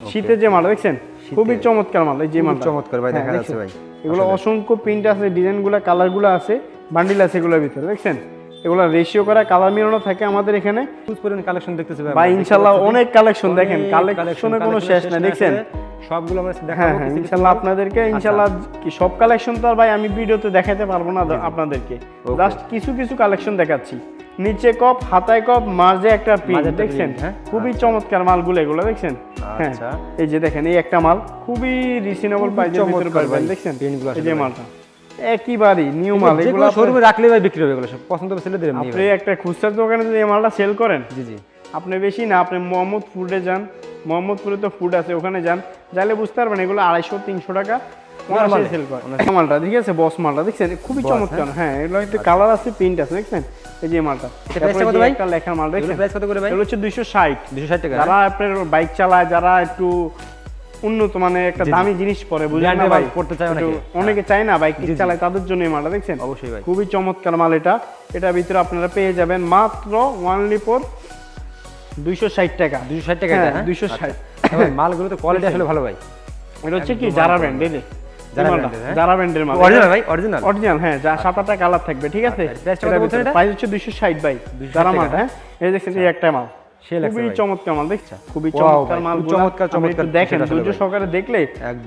শীতের যে মাল দেখছেন? খুবই চমৎকার মাল এই যে মাল চমৎকার ভাই, দেখা যাচ্ছে ভাই। এগুলো অসংখ্য প্রিন্ট আছে ডিজাইনগুলো কালারগুলো আছে বান্ডিল আছে এগুলোর ভিতরে দেখছেন? এগুলো রেশিও করা কালার মিলানো থাকে আমাদের এখানে। কালেকশন দেখতেছি ভাই পাচ্ছি। অনেক কালেকশন দেখেন কালেকশনের কোনো শেষ নাই দেখছেন। সবগুলো আমরা হ্যাঁ দেখাবো হ্যাঁ ইনশাল্লাহ মাল। আপনাদেরকে ইনশাল্লাহ কি সব কালেকশন তো আর ভাই আমি ভিডিওতে দেখাতে পারব না আপনাদেরকে। জাস্ট কিছু কিছু কালেকশন দেখাচ্ছি। নিচে কপ হাতায় কপ মাঝে একটা একটা দেখছেন? হ্যাঁ? খুবই চমৎকার মালগুলো এগুলো দেখছেন? হ্যাঁ। আচ্ছা। এই যে দেখেন এই একটা মাল খুবই রিজনেবল প্রাইসের ভিতরে পাবেন দেখছেন? এই যে মালটা নিউ মাল এগুলো শোরুমে রাখলে ভাই বিক্রি হবে এগুলো সব পছন্দ দিলাম নিয়ে আপনি একটা খুচরা দোকানে যদি এই মালটা সেল করেন জি জি। আপনি বেশি না আপনি মোহাম্মদ ফুডে যান মোহাম্মদপুরে তো ফুড আছে ওখানে যান যাইলে বুঝতে পারবেন এগুলো আড়াইশো তিনশো টাকা সেল করে। মালটা ঠিক আছে? বস মালটা দেখছেন? খুবই চমৎকার হ্যাঁ? এগুলো একটা কালার আছে প্রিন্ট আছে দেখছেন? এই যে মালটা। এটা তারপরে কত ভাই? একটা লেখার মাল প্রাইস কত করে ভাই? হচ্ছে টাকা। যারা আপনার বাইক চালায় যারা একটু উন্নত মানে একটা। দামি জিনিস পরে বুঝলেন না ভাই? পড়তে চায় অনেকে। অনেকে চায় না বাইক চালায় তাদের জন্য এই মালটা দেখছেন? অবশ্যই ভাই। খুবই চমৎকার মাল এটা। এটার ভিতরে আপনারা পেয়ে যাবেন মাত্র ওয়ানলি ফোর দুইশো ষাট টাকা। দুশো ষাট টাকা এটা হ্যাঁ হ্যাঁ? দুইশো ষাট। আচ্ছা। মালগুলো তো কোয়ালিটি আসলে ভালো ভাই। এটা হচ্ছে কি জারা ব্র্যান্ড এই যে জারা এই মালটা, brand-এর? জারা ব্র্যান্ডের মাল অরিজিনাল ভাই অরিজিনাল অরিজিনাল হ্যাঁ যা সাত আটটা কালার থাকবে ঠিক আছে? price টা কত বলছেন এটা? প্রাইস হচ্ছে দুইশো ষাট বাই 260 মাল হ্যাঁ? এই দেখছেন এই একটা মাল। খুবই চমৎকার মাল দেখছ খুবই চমৎকার মাল চমৎকার, চমৎকার। দেখেন ধৈর্য সহকারে দেখলে।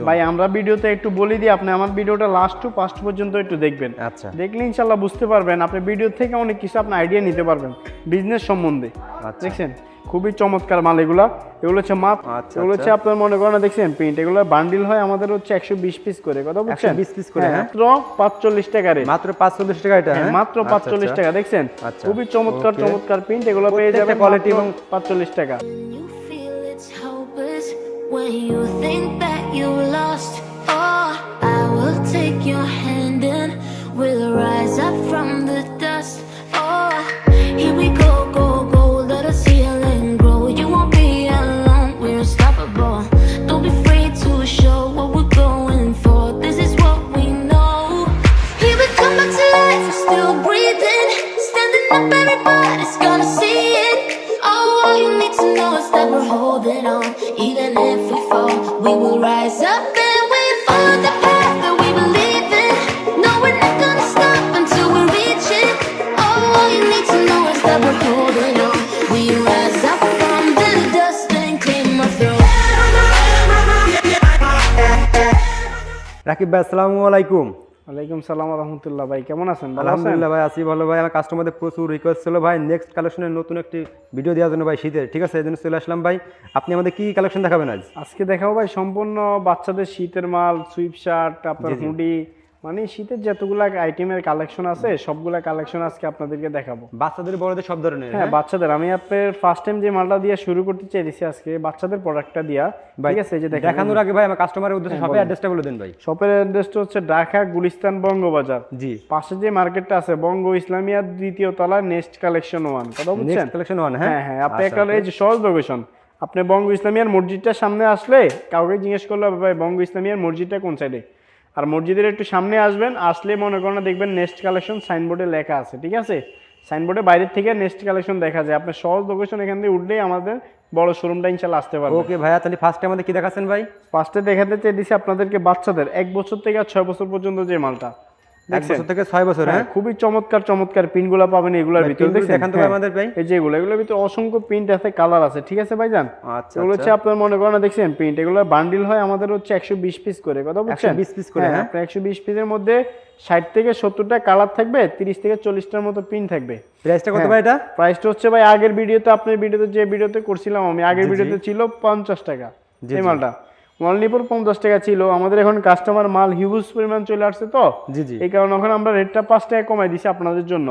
ভাই আমরা ভিডিওতে একটু বলে দিই আপনি আমার ভিডিওটা লাস্ট টু ফার্স্ট পর্যন্ত একটু দেখবেন। আচ্ছা। দেখলে ইনশাল্লাহ বুঝতে পারবেন আপনি ভিডিও থেকে অনেক কিছু আপনি আইডিয়া নিতে পারবেন বিজনেস সম্বন্ধে। আচ্ছা। দেখছেন? খুবই চমৎকার মাল এগুলা। এগুলো হচ্ছে মাপ আচ্ছা, এগুলো হচ্ছে আপনার মনে করেন দেখছেন প্রিন্ট এগুলো বান্ডিল হয় আমাদের হচ্ছে একশো বিশ পিস করে কথা বুঝছেন? 120 piece করে, হ্যাঁ। মাত্র পাঁচচল্লিশ টাকা রে মাত্র পাঁচচল্লিশ টাকা এটা হ্যাঁ, হ্যাঁ? মাত্র আচ্ছা, পাঁচচল্লিশ আচ্ছা। টাকা দেখছেন? আচ্ছা। খুবই চমৎকার চমৎকার প্রিন্ট এগুলো পেয়ে যাবে quality এবং- পাঁচচল্লিশ টাকা। When you think that you lost. Oh, I will take your hand and we'll rise up from the Rakib ভাই আসসালামু আলাইকুম। ওয়ালাইকুম সালাম রহমতুল্লাহ ভাই কেমন আছেন? আলহামদুলিল্লাহ ভাই আছি ভালো ভাই। আমার কাস্টমারদের প্রচুর রিকোয়েস্ট ছিল ভাই। নেক্সট কালেকশনের নতুন একটি ভিডিও দেওয়ার জন্য ভাই শীতের। ঠিক আছে এই জন্য চলে আসলাম ভাই। আপনি আমাদের কি কালেকশন দেখাবেন আজ? আজকে দেখাবো ভাই সম্পূর্ণ বাচ্চাদের শীতের মাল সুইপ শার্ট আপনার। হুডি মানে শীতের যতগুলা আইটেমের কালেকশন আছে সবগুলা কালেকশন আজকে আপনাদেরকে দেখাবো। বাচ্চাদের বড়দের সব ধরনের হ্যাঁ বাচ্চাদের। আমি আপনার ফার্স্ট টাইম যে মালটা দিয়ে শুরু করতে চাইছি আজকে বাচ্চাদের প্রোডাক্টটা দিয়া ঠিক আছে এই যে দেখেন। দেখানোর আগে ভাই আমার কাস্টমারের উদ্দেশ্যে হ্যাঁ, বলেন। অ্যাড্রেসটা বলে দেন ভাই। শপের অ্যাড্রেসটা হচ্ছে ঢাকা গুলিস্তান বঙ্গবাজার। জি। পাশে যে মার্কেটটা আছে বঙ্গ ইসলামিয়া দ্বিতীয় তলা নেক্সট কালেকশন ওয়ান কথা বুঝছেন? কালেকশন ওয়ান হ্যাঁ? হ্যাঁ হ্যাঁ আপনি আচ্ছা, একটা এই যে সহজ লোকেশন আপনি বঙ্গ ইসলামিয়ার মসজিদটার সামনে আসলে কাউকে জিজ্ঞেস করলে ভাই বঙ্গ ইসলামিয়ার মসজিদটা কোন সাইডে আর মসজিদের একটু সামনে আসবেন আসলে মনে করেন দেখবেন নেক্সট কালেকশন সাইনবোর্ডে লেখা আছে ঠিক আছে? সাইনবোর্ডে বাইরের থেকে নেক্সট কালেকশন দেখা যায়। আপনার সহজ লোকেশন এখান থেকে উঠলেই আমাদের বড় শোরুমটা ইনশাল্লাহ আসতে পারবে। ওকে ভাইয়া তাহলে ফার্স্টে আমাদের কি দেখাচ্ছেন ভাই? ফার্স্টে দেখাতে চেয়ে দিছি আপনাদেরকে বাচ্চাদের এক বছর থেকে আর ছয় বছর পর্যন্ত যে মালটা। এক বছর থেকে ছয় বছর হ্যাঁ হ্যাঁ? খুবই চমৎকার চমৎকার পিনগুলো পাবেন এগুলোর ভিতরে দেখছেন? দেখান তো হ্যাঁ। আমাদের ভাই। এই যে এগুলো এগুলোর ভিতরে অসংখ্য প্রিন্ট আছে কালার আছে ঠিক আছে ভাইজান? আচ্ছা এগুলো হচ্ছে আপনার মনে করেন দেখছেন প্রিন্ট এগুলো বান্ডিল হয় আমাদের হচ্ছে একশো বিশ পিস করে কথা বুঝছেন 120 piece করে, হ্যাঁ। আপনার একশো বিশ পিসের মধ্যে ষাট থেকে সত্তরটা কালার থাকবে তিরিশ থেকে চল্লিশটার মতো প্রিন্ট থাকবে। প্রাইসটা কত হ্যাঁ। ভাই এটা? প্রাইসটা হচ্ছে ভাই আগের ভিডিওতে আপনার ভিডিওতে যে ভিডিওতে করছিলাম আমি আগের ভিডিওতে ছিল পঞ্চাশ টাকা। জি, এই মালটা। ওয়ানলিপুর পঞ্চাশ টাকা ছিল। আমাদের এখন কাস্টমার মাল হিউজ পরিমাণ চলে আসছে তো? জি জি। এই কারণে এখন আমরা রেটটা পাঁচ টাকা কমাই দিছি আপনাদের জন্য।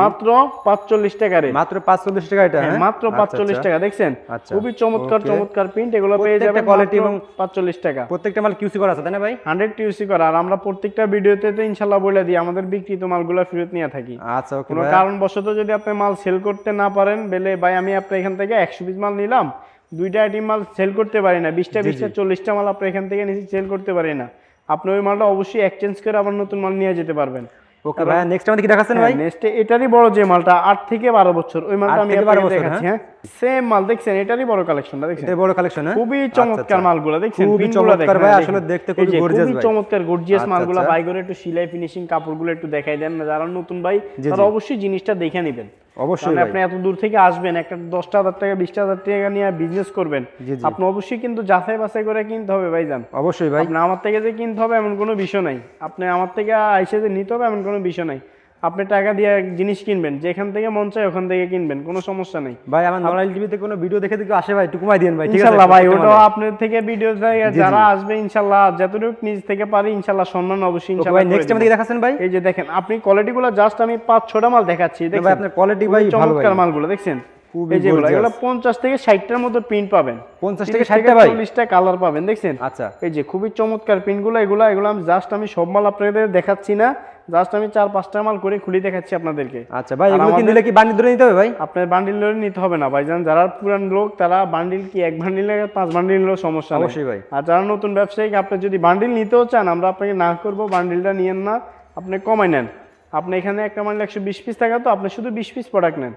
মাত্র পাঁচচল্লিশ টাকা রেট মাত্র পাঁচচল্লিশ টাকা এটা হ্যাঁ, হ্যাঁ? মাত্র আচ্ছা, পাঁচচল্লিশ আচ্ছা। টাকা দেখছেন? আচ্ছা, খুবই চমৎকার চমৎকার প্রিন্ট এগুলো পেয়ে quality quality এবং পাঁচচল্লিশ টাকা। প্রত্যেকটা মাল কিউসি করা আছে তাই না ভাই? হান্ড্রেড টিউসি করা। আর আমরা প্রত্যেকটা ভিডিওতে তো ইনশাল্লাহ বলে দিই আমাদের বিক্রিত মালগুলো ফেরত নিয়ে থাকি। আচ্ছা কোনো কারণবশত যদি আপনি মাল সেল করতে না পারেন বেলে ভাই আমি আপনার এখান থেকে একশো পিস মাল নিলাম। দুইটা আইটেম মাল সেল করতে পারি না। বিশটা বিশটা চল্লিশটা মাল আপনি এখান থেকে নিচে সেল করতে পারি না। আপনি ওই মালটা অবশ্যই এক্সচেঞ্জ করে আবার নতুন মাল নিয়ে যেতে পারবেন। ওকে ভাই নেক্সট আমাদের কি দেখাচ্ছেন ভাই? নেক্সট এটারই বড় যে মালটা আট থেকে বারো বছর ওই মালটা আমি 12 দেখাচ্ছি হ্যাঁ। সেম মাল দেখছেন? এটারই বড় কালেকশনটা দেখছেন? এটা বড় কালেকশন হ্যাঁ? খুবই আচ্ছা, চমৎকার আচ্ছা। মালগুলো দেখছেন? খুবই চমৎকার ভাই, আসলে দেখতে খুবই খুবই ভাই। চমৎকার গর্জিয়াস আচ্ছা, মালগুলো করে একটু সিলাই ফিনিশিং কাপড়গুলো একটু দেখাই দেন না যারা নতুন ভাই তারা অবশ্যই জিনিসটা দেখে নেবেন। অবশ্যই আপনি এত দূর থেকে আসবেন একটা দশটা হাজার টাকা বিশটা হাজার টাকা নিয়ে বিজনেস করবেন। আপনি অবশ্যই কিন্তু যাচাই বাছাই করে কিনতে হবে ভাইজান অবশ্যই ভাই। আমার থেকে যে কিনতে হবে এমন কোনো বিষয় নাই। আপনি আমার থেকে আইসে যে নিতে হবে এমন কোনো বিষয় নাই। আপনি টাকা দিয়ে জিনিস কিনবেন যেখান থেকে মন চায় ওখান থেকে কিনবেন কোনো সমস্যা নেই। ভাই আমার নর্মাল টিভিতে কোনো ভিডিও দেখে দেখে আসে ভাই একটু কমাই দিন ভাই ইনশাল্লাহ ভাই ওটাও মালে। আপনার থেকে ভিডিও যারা আসবে ইনশাল্লাহ যতটুকু নিজ থেকে পারি ইনশাল্লাহ সম্মান অবশ্যই ওকে ইনশাল্লাহ ভাই নেক্সট দিব। আমাদের দেখাচ্ছেন ভাই? এই যে দেখেন আপনি কোয়ালিটি গুলো জাস্ট আমি পাঁচ ছটা মাল দেখাচ্ছি দেখেন ভাই আপনার কোয়ালিটি ভাই ভালো ভাই। মালগুলো দেখছেন? খুবই যেগুলো এগুলো পঞ্চাশ থেকে ষাটটার মতো প্রিন্ট পাবেন। 50 থেকে 60 ভাই? চল্লিশটা কালার পাবেন দেখছেন? আচ্ছা। এই যে খুবই চমৎকার প্রিন্টগুলো এগুলো এগুলো আমি জাস্ট আমি সব মাল আপনাদের দেখাচ্ছি না। জাস্ট আমি চার পাঁচটা মাল করে খুলে দেখাচ্ছি আপনাদেরকে। আচ্ছা ভাই এগুলো কি নিলে কি বান্ডি ধরে নিতে হবে ভাই? আপনার বান্ডিল ধরে নিতে হবে না ভাইজান। যারা পুরান লোক তারা বান্ডিল কি এক বান্ডিল লাগে পাঁচ বান্ডিল নিলেও সমস্যা নেই। অবশ্যই ভাই। আর যারা নতুন ব্যবসায়ী আপনি যদি বান্ডিল নিতেও চান আমরা আপনাকে না করব বান্ডিলটা নিয়েন না আপনি কমাই নেন। আপনি এখানে একটা বান্ডিল একশো বিশ পিস টাকা তো আপনি শুধু বিশ পিস প্রোডাক্ট নেন।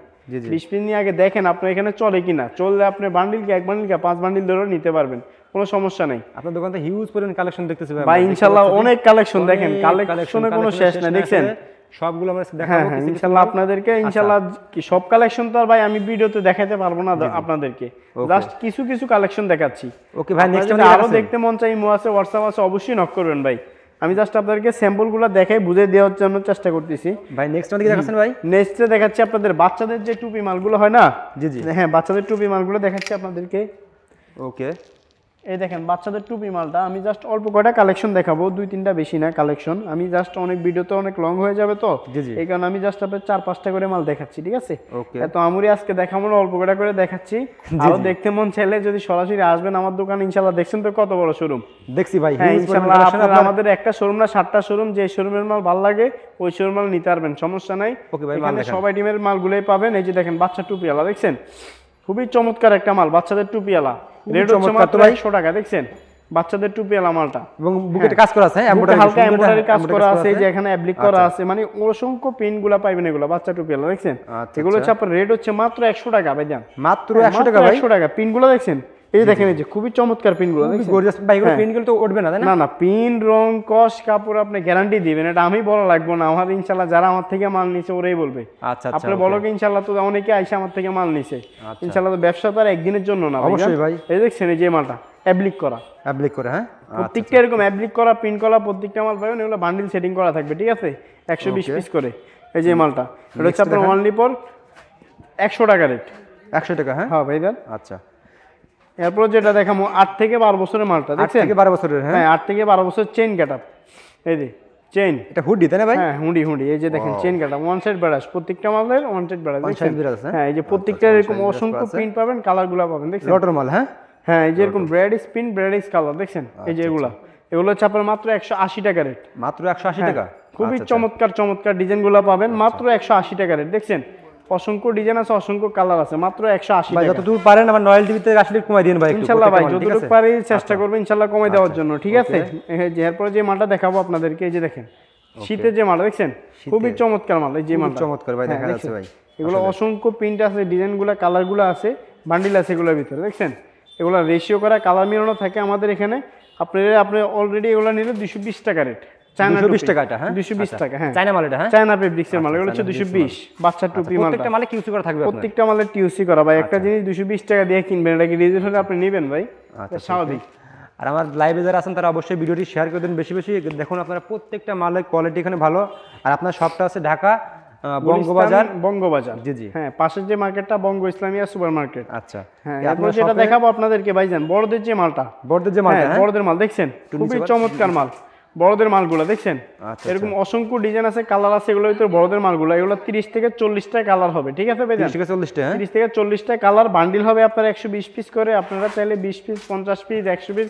বিশ পিস নিয়ে আগে দেখেন আপনার এখানে চলে কিনা। চললে আপনি বান্ডিল কি এক বান্ডিল কি পাঁচ বান্ডিল ধরেও নিতে পারবেন। কোনো সমস্যা নেই। আপনার দোকান হিউজ পরিমাণ কালেকশন দেখতেছি ভাই ভাই আমরা। অনেক কালেকশন দেখেন। কালেকশনের কোনো শেষ নাই দেখছেন? সবগুলো আমরা হ্যাঁ দেখাবো হ্যাঁ মাল। আপনাদেরকে আচ্ছা। ইনশাল্লাহ কি সব কালেকশন তো আর ভাই আমি ভিডিওতে দেখাতে পারব না আপনাদেরকে। জাস্ট কিছু কিছু কালেকশন দেখাচ্ছি। ওকে ভাই নেক্সট আমাদের আরও দেখতে মন চাই ইমো আছে হোয়াটসঅ্যাপ আছে অবশ্যই নক করবেন ভাই। আমি জাস্ট আপনাদেরকে স্যাম্পলগুলো দেখাই বুঝে দেওয়ার জন্য চেষ্টা করতেছি। ভাই নেক্সট আমাদের দেখাচ্ছেন ভাই? নেক্সটে দেখাচ্ছি আপনাদের বাচ্চাদের যে টুপি মালগুলো হয় না? জি জি। হ্যাঁ বাচ্চাদের টুপি মালগুলো দেখাচ্ছি আপনাদেরকে। ওকে এই দেখেন বাচ্চাদের টুপি মালটা আমি জাস্ট অল্প কয়টা কালেকশন দেখাবো দুই তিনটা বেশি না কালেকশন আমি জাস্ট অনেক ভিডিওতে অনেক লং হয়ে যাবে তো। এই কারণে আমি জাস্ট আপনার চার পাঁচটা করে মাল দেখাচ্ছি ঠিক আছে? ওকে এত আমুরি আজকে দেখাবো না অল্প কয়টা করে দেখাচ্ছি। আরও দেখতে মন চাইলে যদি সরাসরি আসবেন আমার দোকান ইনশাল্লাহ দেখছেন তো কত বড় শোরুম দেখছি ভাই হ্যাঁ ইনশাল্লাহ আপনারা আমাদের একটা শোরুম না সাতটা শোরুম যে শোরুমের মাল ভালো লাগে ওই শোরুম মাল নিতে পারবেন সমস্যা নাই। Okay ভাই। সবাই টিমের মালগুলোই পাবেন এই যে দেখেন বাচ্চা টুপিওয়ালা দেখছেন? খুবই চমৎকার একটা মাল বাচ্চাদের টুপিওয়ালা রেট হচ্ছে মাত্র তো ভাই। একশো টাকা দেখছেন? বাচ্চাদের টুপিওয়ালা মালটা। এবং বুকেটে কাজ করা আছে হ্যাঁ হালকা এমব্রয়ডারি কাজ করা আছে এই যে এখানে অ্যাপ্লিক করা আছে মানে অসংখ্য পিনগুলা পাইবেন এগুলো বাচ্চা টুপিওয়ালা দেখছেন? আচ্ছা, এগুলো হচ্ছে আপনার রেট হচ্ছে মাত্র একশো টাকা ভাইজান। মাত্র একশো টাকা ভাই। একশো টাকা। পিনগুলো দেখছেন? এই যে দেখেন এই যে খুবই চমৎকার পিনগুলো দেখছেন? গর্জিয়াস ভাই এগুলো হ্যাঁ। প্রিন্টগুলো তো উঠবে না তাই না? না পিন রং কস কাপড় আপনি গ্যারান্টি দিবেন এটা আমি বলা লাগবো না। আমার যারা আমার থেকে মাল নিছে ওরাই বলবে। আচ্ছা আচ্ছা আপনি বলো কি তো অনেকে আইসে আমার থেকে মাল নিছে। আচ্ছা। তো ব্যবসা তো আর একদিনের জন্য না অবশ্যই ভাই। এই দেখছেন এই যে মালটা অ্যাপ্লিক করা। অ্যাপ্লিক করে হ্যাঁ? আচ্ছা, প্রত্যেকটা এরকম অ্যাপ্লিক করা প্রিন্ট করা প্রত্যেকটা মাল পাবেন এগুলো বান্ডিল সেটিং করা থাকবে ঠিক আছে? একশো বিশ পিস করে এই যে মালটা। এটা হচ্ছে আপনার। অনলি পর একশো টাকা রেট একশো টাকা হ্যাঁ? হ্যাঁ ভাইজান আচ্ছা। এরপর যেটা দেখাবো আট থেকে বারো বছরের মালটা দেখছেন? থেকে বারো বছরের হ্যাঁ। হ্যাঁ আট থেকে বারো বছর চেইন কাট এই যে চেইন এটা হুডি তাই না ভাই? হ্যাঁ হুন্ডি হুন্ডি এই যে দেখেন চেইন কাটা ওয়ান সাইড ব্রাশ প্রত্যেকটা মালের ওয়ান সাইড ব্রাশ One দেখছেন? side হ্যাঁ? হ্যাঁ এই যে প্রত্যেকটা এরকম অসংখ্য প্রিন্ট পাবেন কালারগুলা পাবেন দেখছেন? লটর মাল হ্যাঁ? হ্যাঁ এই যে এরকম ব্রেড স্পিন ব্রেড কালার দেখছেন? এই আচ্ছা, যে এগুলা এগুলো হচ্ছে আপনার মাত্র একশো আশি টাকা রেট মাত্র একশো আশি টাকা? খুবই আচ্ছা, আচ্ছা। চমৎকার চমৎকার ডিজাইনগুলা পাবেন মাত্র একশো আশি টাকা রেট দেখছেন? অসংখ্য ডিজাইন আছে অসংখ্য কালার আছে মাত্র একশো আশি ভাই যতদূর পারেন আমার নয়েল টিভিতে আসলে কমাই দিন ভাই ইনশাল্লাহ ভাই যতটুকু পারি চেষ্টা করব ইনশাল্লাহ কমে দেওয়ার জন্য ঠিক আছে? এরপরে যে মালটা দেখাবো আপনাদেরকে এই যে দেখেন শীতের যে মাল দেখছেন? খুবই চমৎকার মাল এই যে মাল চমৎকার ভাই, হ্যাঁ, দেখা যাচ্ছে ভাই। এগুলো অসংখ্য প্রিন্ট আছে ডিজাইনগুলা কালারগুলো আছে বান্ডিল আছে এগুলোর ভিতরে দেখছেন? এগুলো রেশিও করা কালার মিলানো থাকে আমাদের এখানে। আপনার আপনি অলরেডি এগুলো নিলে দুশো বিশ টাকা রেট চায়না 220 টাকা এটা, হ্যাঁ? আচ্ছা। টাকা হ্যাঁ। চায়না মাল এটা হ্যাঁ? চায়না ফেব্রিক্সের মাল এগুলো হচ্ছে চায়না দুশো fabrics বিশ। বাচ্চার টুপি মালটা। প্রত্যেকটা মালে কিউসি করা থাকবে প্রত্যেকটা মালের টিউসি করা। ভাই একটা জিনিস দুশো বিশ টাকা দিয়ে কিনবেন এটা কি রিজেক্ট হলে আপনি নেবেন ভাই? আচ্ছা, স্বাভাবিক। আর আমার লাইভে যারা আছেন তারা অবশ্যই ভিডিওটি শেয়ার করে দিন বেশি বেশি। দেখুন আপনারা প্রত্যেকটা মালের কোয়ালিটি এখানে ভালো। আর আপনার শপটা আছে ঢাকা বঙ্গবাজার। বঙ্গবাজার জি, জি। হ্যাঁ পাশের যে মার্কেটটা বঙ্গ ইসলামিয়া সুপার মার্কেট আচ্ছা। হ্যাঁ যেটা দেখাবো আপনাদেরকে ভাইজান বড়দের যে মালটা। বড়দের যে মালটা বড়দের মাল দেখছেন? খুবই চমৎকার মাল। বড়দের মালগুলো দেখছেন? আচ্ছা, এরকম অসংখ্য ডিজাইন আছে কালার আছে এগুলো ভিতরে বড়দের মালগুলো। এগুলো তিরিশ থেকে চল্লিশটা কালার হবে ঠিক আছে তিরিশ থেকে চল্লিশটা হ্যাঁ? তিরিশ থেকে চল্লিশটা কালার বান্ডিল হবে আপনার একশো বিশ পিস করে আপনারা চাইলে বিশ পিস পঞ্চাশ পিস একশো পিস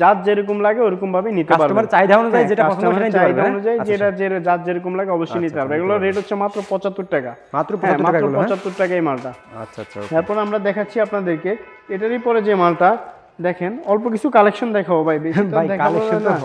যার যেরকম লাগে ওরকম ভাবে নিতে পারবেন। কাস্টমার চাহিদা অনুযায়ী হ্যাঁ, যেটা পছন্দ সেটা চাহিদা হ্যাঁ? অনুযায়ী আচ্ছা, যেটা যার যেরকম লাগে অবশ্যই নিতে পারবে এগুলো রেট হচ্ছে মাত্র পঁচাত্তর টাকা। মাত্র হ্যাঁ 75 টাকা এগুলো, হ্যাঁ? পঁচাত্তর টাকা এই মালটা। আচ্ছা আচ্ছা তারপর আমরা দেখাচ্ছি আপনাদেরকে এটারই পরে যে মালটা দেখেন অল্প কিছু কালেকশন দেখাবো ভাই ভাই, তো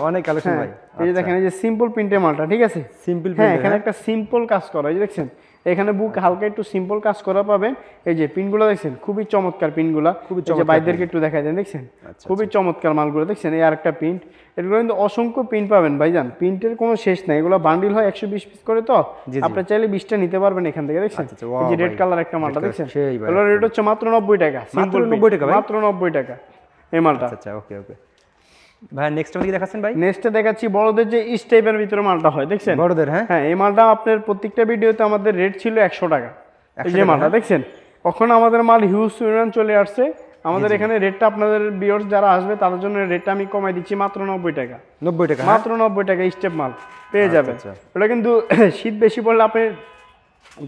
অনেক collection হ্যাঁ, ভাই। এই যে আচ্ছা। দেখেন এই যে সিম্পল প্রিন্টের মালটা ঠিক আছে? সিম্পল হ্যাঁ এখানে একটা সিম্পল কাজ করা এই যে দেখছেন? এখানে বুক হালকা একটু সিম্পল কাজ করা পাবেন। এই যে পিনগুলো দেখছেন? খুবই চমৎকার পিনগুলো খুবই চমৎকার ভাইদেরকে একটু দেখাই দেন দেখছেন? খুবই চমৎকার মালগুলো দেখছেন? এই আরেকটা প্রিন্ট এগুলো কিন্তু অসংখ্য প্রিন্ট পাবেন ভাই ভাইজান। প্রিন্টের কোনো শেষ নাই। এগুলো বান্ডিল হয় একশো বিশ পিস করে তো। আপনি চাইলে বিশটা নিতে পারবেন এখান থেকে দেখছেন? আচ্ছা, আচ্ছা, এই যে রেড কালার একটা মালটা দেখছেন? এগুলো রেট হচ্ছে মাত্র নব্বই টাকা মাত্র 90 টাকা মাত্র নব্বই টাকা। এই মালটা। আচ্ছা ওকে ওকে ভাই নেক্সট আমাকে দেখাচ্ছেন ভাই? নেক্সটে দেখাচ্ছি বড়দের যে স্টেপের ভিতরে মালটা হয় দেখছেন? বড়দের হ্যাঁ? হ্যাঁ এই মালটা আপনার প্রত্যেকটা ভিডিওতে আমাদের রেট ছিল একশো টাকা। যে মালটা হ্যাঁ। দেখছেন? কখন আমাদের মাল হিউজ পরিমাণ চলে আসছে। আমাদের এখানে রেটটা আপনাদের বিয়ার্স যারা আসবে তাদের জন্য রেটটা আমি কমাই দিচ্ছি মাত্র নব্বই টাকা। নব্বই টাকা হ্যাঁ? মাত্র নব্বই টাকা স্টেপ মাল পেয়ে যাবেন। আচ্ছা। ওটা কিন্তু শীত বেশি পড়লে আপনি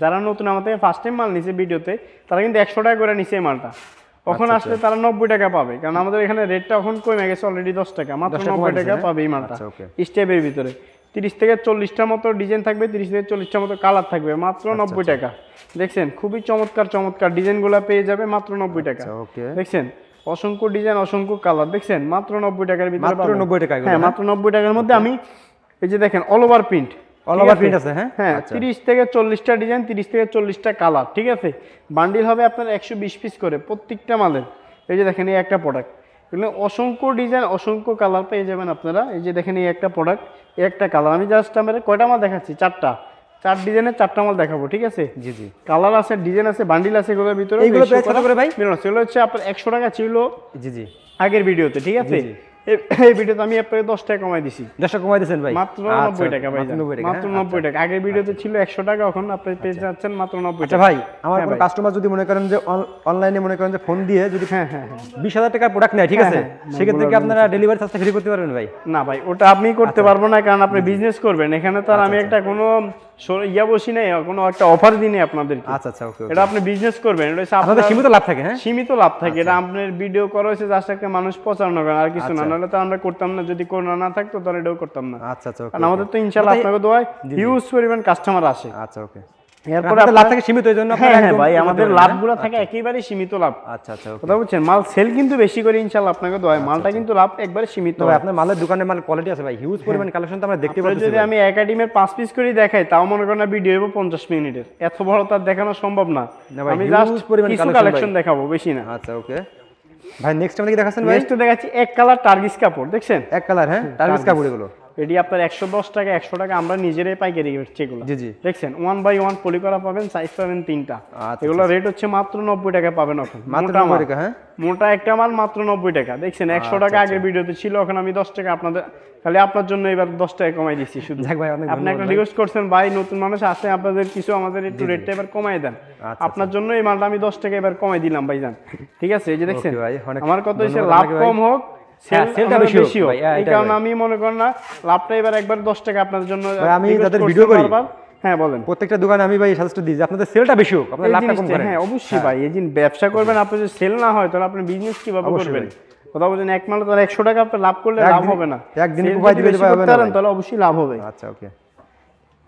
যারা নতুন থেকে ফার্স্ট টাইম মাল নিছে ভিডিওতে তারা কিন্তু একশো টাকা করে নিছে এই মালটা। কখন আচ্ছা, আসলে তারা নব্বই টাকা পাবে? কারণ আমাদের এখানে রেটটা এখন কমে গেছে অলরেডি দশ টাকা। মাত্র নব্বই টাকা? পাবে এই মালটা। আচ্ছা, স্টেপের ভিতরে। তিরিশ থেকে চল্লিশটার মতো ডিজাইন থাকবে তিরিশ থেকে চল্লিশটার মতো কালার থাকবে। মাত্র আচ্ছা, নব্বই টাকা। দেখছেন খুবই চমৎকার চমৎকার ডিজাইনগুলো পেয়ে যাবে মাত্র নব্বই টাকা। আচ্ছা, দেখছেন অসংখ্য ডিজাইন অসংখ্য কালার দেখছেন মাত্র নব্বই টাকার ভিতরে মাত্র। 90 টাকা হ্যাঁ? মাত্র নব্বই টাকার মধ্যে আমি এই যে দেখেন অল ওভার প্রিন্ট আছে, হ্যাঁ? হ্যাঁ আচ্ছা। থেকে চল্লিশটা ডিজাইন তিরিশ থেকে চল্লিশটা কালার ঠিক আছে? বান্ডিল হবে আপনার একশো বিশ পিস করে প্রত্যেকটা মালের। এই যে দেখেন এই একটা প্রোডাক্ট এগুলো অসংখ্য ডিজাইন অসংখ্য কালার পেয়ে যাবেন আপনারা। এই যে দেখেন এই একটা প্রোডাক্ট এই একটা কালার আমি জাস্ট আমার কয়টা মাল দেখাচ্ছি? চারটা। চার ডিজাইনের চারটা মাল দেখাবো ঠিক আছে? জি জি। কালার আছে ডিজাইন আছে বান্ডিল আছে এগুলোর ভিতরে এইগুলো price কত করে ভাই? সেগুলো হচ্ছে আপনার একশো টাকা ছিল জি জি। আগের ভিডিওতে ঠিক আছে। এই- ভিডিওতে আমি আপনাকে দশ টাকা কমাই দিছি। দশটা কমাই দিয়েছেন ভাই? মাত্র আচ্ছা, নব্বই টাকা ভাই মাত্র নব্বই টাকা হ্যাঁ? নব্বই টাকা। আগের ভিডিওতে ছিল একশো টাকা এখন আপনি পেয়ে যাচ্ছেন মাত্র নব্বই আচ্ছা টাকা। ভাই আমার হ্যাঁ কোনো কাস্টমার যদি মনে করেন যে অনলাইনে মনে করেন যে ফোন দিয়ে যদি হ্যাঁ হ্যাঁ হ্যাঁ। বিশ হাজার টাকার প্রোডাক্ট নেয় ঠিক আছে? সেক্ষেত্রে কি আপনারা ডেলিভারি চার্জটা ফ্রি করতে পারবেন ভাই? না ভাই ওটা আপনি করতে আচ্ছা। পারব না কারণ আপনি বিজনেস করবেন। এখানে তো আর আমি একটা কোনো ইয়া বসি নাই কোনো একটা অফার দিই নাই আপনাদেরকে। আচ্ছা আচ্ছা ওকে এটা আপনি বিজনেস করবেন এটা আপনাদের সীমিত লাভ থাকে হ্যাঁ? সীমিত লাভ থাকে। এটা আপনার ভিডিও করা হয়েছে জাস্ট একটা মানুষ প্রচারণা করেন আর কিছু না। আচ্ছা। নাহলে তো আমরা করতাম না। যদি করোনা না থাকতো তাহলে এটাও করতাম না। আচ্ছা আচ্ছা ওকে কারণ আমাদের তো ইনশাল্লাহ আপনাকে দোয়ায় হিউজ পরিমাণ কাস্টমার আসে। আচ্ছা ওকে। এরপরে লাভ থাকে সীমিত এই জন্য হ্যাঁ আপনারা হ্যাঁ একদম ভাই আমাদের লাভগুলো থাকে একেবারে সীমিত লাভ। হ্যাঁ? আচ্ছা আচ্ছা কথা বলছেন মাল সেল কিন্তু বেশি করে ইনশাল্লাহ আপনাকে দোয়ায়। মালটা কিন্তু লাভ একবারে সীমিত। ভাই আপনার মালের দোকানে মাল কোয়ালিটি আছে ভাই। হিউজ পরিমাণ কালেকশন তো আমরা দেখতে পাচ্ছি যদি আমি একাডেমির পাঁচ পিস করে দেখাই তাও মনে করেন ভিডিও মিনিটের। এত বড় তার দেখানো সম্ভব না। না আমি জাস্ট পরিমাণ কালেকশন দেখাবো বেশি না। আচ্ছা ওকে। ভাই নেক্সট আমাদের কি দেখাচ্ছেন ভাই? নেক্সট দেখাচ্ছি এক কালার টার্গিস কাপড় দেখছেন? এক কালার হ্যাঁ? টার্গিস কাপড় এগুলো। এটি আপনার একশো দশ টাকা একশো টাকা আমরা নিজেরাই পাইকারি বেচছি এগুলো। জি, জি। দেখছেন? ওয়ান বাই ওয়ান পলি করা পাবেন সাইজ পাবেন তিনটা। আচ্ছা, এগুলো রেট হচ্ছে মাত্র নব্বই টাকা পাবেন এখন। মাত্র মোটা মাল। হ্যাঁ? মোটা একটা মাল মাত্র নব্বই টাকা। দেখছেন? একশো আচ্ছা, টাকা আগের ভিডিওতে ছিল এখন আমি দশ টাকা আপনাদের খালি আপনার জন্য এবার দশ টাকা কমাই দিচ্ছি শুধু। ভাই, অনেক আপনি একটা রিকোয়েস্ট করছেন ভাই নতুন মানুষ আছে আপনাদের কিছু আমাদের একটু রেটটা এবার কমাই দেন। আচ্ছা, আপনার জন্য এই মালটা আমি দশ টাকা এবার কমাই দিলাম ভাই ভাইজান। ঠিক আছে? এই যে দেখছেন? আমার কথা হচ্ছে লাভ কম হোক হ্যাঁ, sell sell টা আমাদের বেশি হোক বেশি হোক। ভাই, হ্যাঁ, এই কারণে আমি মনে করেন না লাভটা এবার একবার দশ টাকা আপনাদের জন্য আমি request ভিডিও করি, হ্যাঁ বলেন। প্রত্যেকটা দোকানে আমি ভাই সাজেস্ট দিই আপনাদের সেলটা বেশি হোক আপনার লাভটা কম করেন। হ্যাঁ অবশ্যই ভাই এই দিন ব্যবসা করবেন আপনি যদি সেল না হয় তাহলে আপনি বিজনেস কীভাবে করবেন? ভাই। বলছেন এক মালে তাহলে একশো টাকা আপনি লাভ করলে লাভ হবে না। একদিনে উপায় দিলে। তাহলে অবশ্যই লাভ হবে। আচ্ছা ওকে।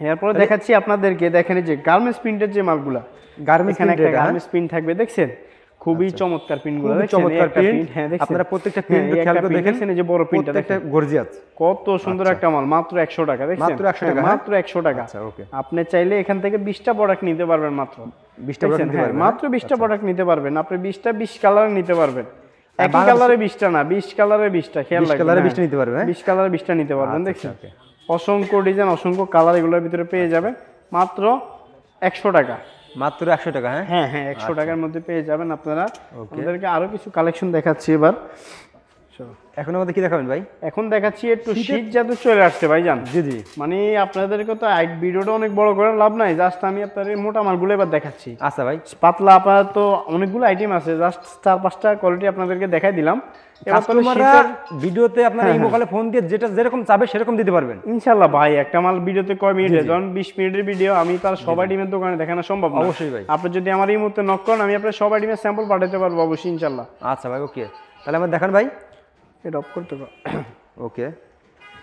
এরপরে দেখাচ্ছি আপনাদেরকে দেখেন যে গার্মেন্টস প্রিন্টের যে মালগুলা গার্মেন্টস এখানে একটা গার্মেন্টস প্রিন্ট থাকবে দেখছেন? খুবই চমৎকার খুবই চমৎকার একটা print। print, হ্যাঁ আপনারা প্রত্যেকটা হ্যাঁ, এই খেয়াল করে দেখেন। যে বড় দেখেন। গর্জিয়াস কত সুন্দর একটা মাল মাত্র একশো টাকা দেখছেন? মাত্র 100 টাকা, হ্যাঁ, হ্যাঁ? মাত্র একশো টাকা। আচ্ছা, okay। আপনি চাইলে এখান থেকে বিশটা প্রোডাক্ট নিতে পারবেন মাত্র। 20টা product দেখছেন? নিতে পারবেন, মাত্র বিশটা প্রোডাক্ট নিতে পারবেন। আপনি বিশটা বিশ কালারে নিতে পারবেন। একই কালারে বিশটা না বিশ কালারে বিশটা খেয়াল 20 রাখবেন কালারে হ্যাঁ। 20টা নিতে পারবেন, হ্যাঁ? বিশ কালারে বিশটা নিতে পারবেন আচ্ছা, দেখছেন? আচ্ছা, অসংখ্য ডিজাইন অসংখ্য কালার এগুলোর ভিতরে পেয়ে যাবেন। মাত্র একশো টাকা। মাত্র একশো টাকা হ্যাঁ? হ্যাঁ হ্যাঁ একশো টাকার মধ্যে পেয়ে যাবেন আপনারা। আমাদেরকে আরও কিছু কালেকশন দেখাচ্ছি এবার। এখন আমাদের কি দেখাবেন ভাই? এখন দেখাচ্ছি একটু শীত যাতে চলে আসছে ভাইজান জি জি। মানে আপনাদেরকে তো আই- ভিডিওটা অনেক বড় করে লাভ নাই জাস্ট আমি আপনাদের মোটা মালগুলো এবার দেখাচ্ছি। আচ্ছা ভাই। পাতলা আপনার তো অনেকগুলো আইটেম আছে জাস্ট চার পাঁচটা কোয়ালিটি আপনাদেরকে দেখাই দিলাম। কাস্টমাররা ভিডিওতে আপনারা ইমো কলে ফোন দিয়ে যেটা যেরকম চাবে সেরকম দিতে পারবেন। ইনশাল্লাহ ভাই একটা মাল ভিডিওতে কয় মিনিট? যখন বিশ মিনিটের ভিডিও আমি তার সবাই ডিমের দোকানে দেখানো সম্ভব না। অবশ্যই ভাই। আপনি যদি আমার এই মুহূর্তে নক করেন আমি আপনার সবাই ডিমের স্যাম্পল পাঠাতে পারব অবশ্যই ইনশাল্লাহ আচ্ছা ভাই ওকে তাহলে আমার দেখান ভাই। এটা অফ করতে ওকে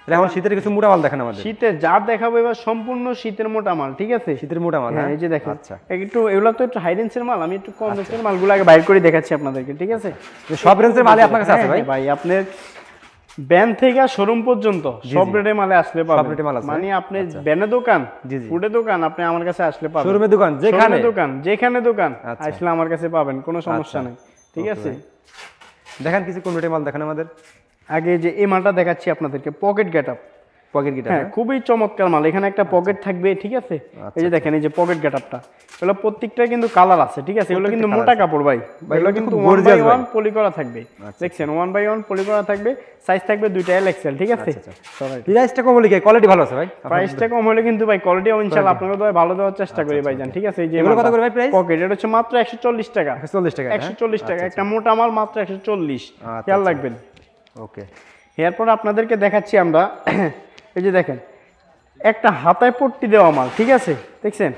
এখন শীতের কিছু মোটা মাল দেখান আমাদের। শীতের যা দেখাবো এবার সম্পূর্ণ শীতের মোটা মাল ঠিক আছে? শীতের মোটা মাল হ্যাঁ হ্যাঁ এই যে দেখেন। আচ্ছা। একটু এগুলো তো একটু হাই রেঞ্জের মাল আমি একটু কম রেঞ্জের মালগুলো আগে বাইর করে দেখাচ্ছি আপনাদেরকে ঠিক আছে? সব রেঞ্জের মালে আপনার কাছে আছে হ্যাঁ, ভাই? হ্যাঁ, ভাই আপনার ব্যান থেকে শোরুম পর্যন্ত সব রেটে মালে আসলে পাবেন? আচ্ছা। মানে আপনি ব্যানে দোকান জি, জি। ফুডে দোকান আপনি আমার কাছে আসলে পাবেন। শোরুমের দোকান যেখানে? দোকান যেখানে দোকান আচ্ছা। আসলে আমার কাছে পাবেন কোনো সমস্যা নেই ঠিক আছে। দেখেন কিছু কোন রেটে মাল দেখেন আমাদের। আগে যে এই মালটা দেখাচ্ছি আপনাদেরকে pocket get up pocket guitar হ্যাঁ। খুবই চমৎকার মাল। এখানে একটা পকেট থাকবে ঠিক আছে? এই যে দেখেন এই যে পকেট গেট আপটা এগুলো প্রত্যেকটা কিন্তু কালার আছে ঠিক আছে? এগুলো কিন্তু মোটা কাপড় ভাই। এগুলো কিন্তু ওয়ান বাই ওয়ান পলি করা থাকবে। দেখছেন ওয়ান বাই ওয়ান পলি করা থাকবে। সাইজ থাকবে দুইটা এল এক্সেল ঠিক আছে? প্রাইসটা কম হলে কি? কোয়ালিটি ভালো আছে ভাই? প্রাইসটা কম হলে কিন্তু ভাই কোয়ালিটি ইনশাআল্লাহ। আপনাকে তো ভালো দেওয়ার চেষ্টা করি ভাই ভাইজান ঠিক আছে? এই যে এগুলো কত করে ভাই price? পকেট এটা হচ্ছে মাত্র 140 টাকা। 140 টাকা একশো চল্লিশ টাকা। একটা মোটা মাল মাত্র একশো চল্লিশ। আচ্ছা, খেয়াল আচ্ছা। রাখবেন। ওকে এরপর আপনাদেরকে দেখাচ্ছি আমরা এই যে দেখেন একটা হাতায় পট্টি দেওয়া মাল ঠিক আছে? দেখছেন?